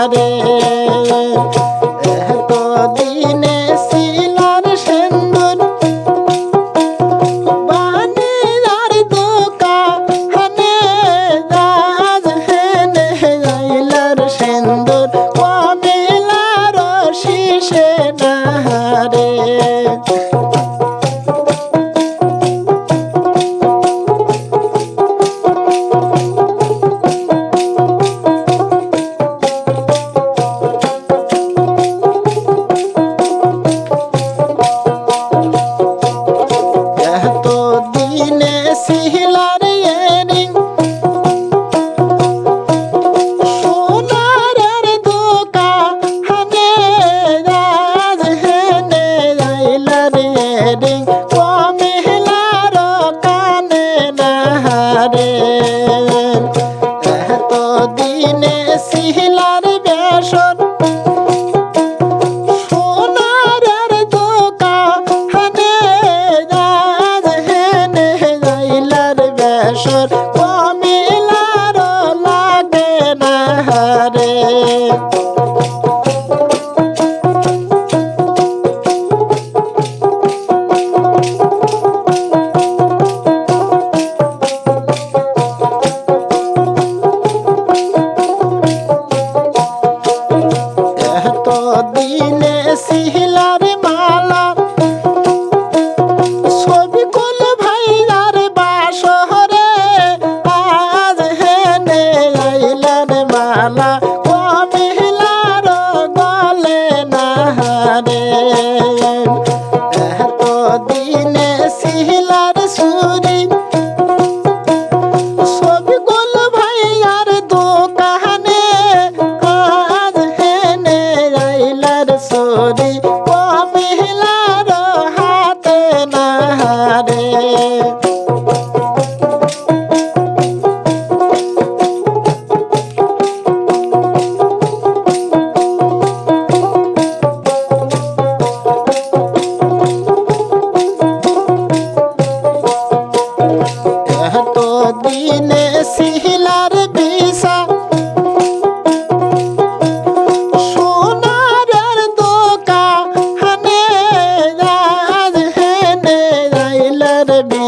নাহারে দিনে সিহিলার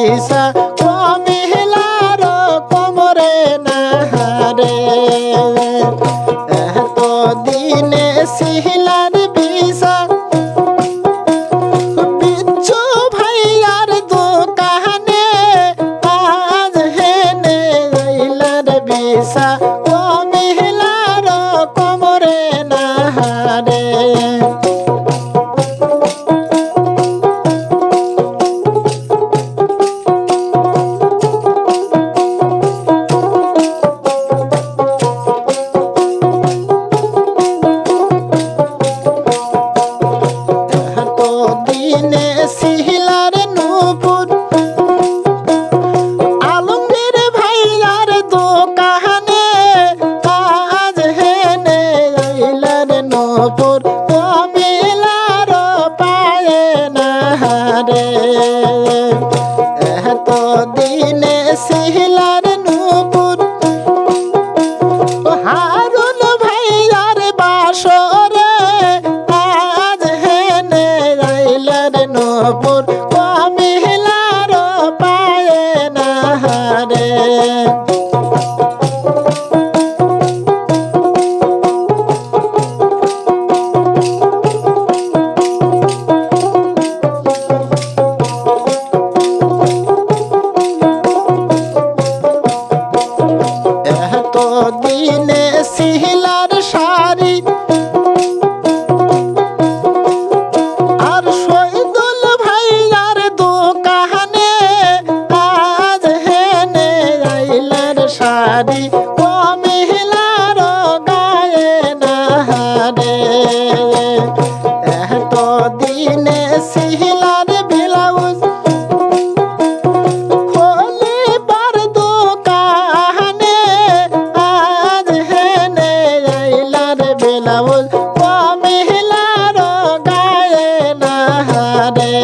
আইলার নপুর নারী ও মহিলার গায়ে নাহারে। এত দিনে সিহিলার ব্লাউজ খোলে পার আজ হেনে আইলার ব্লাউজ, ও মহিলার গায়ে নাহারে।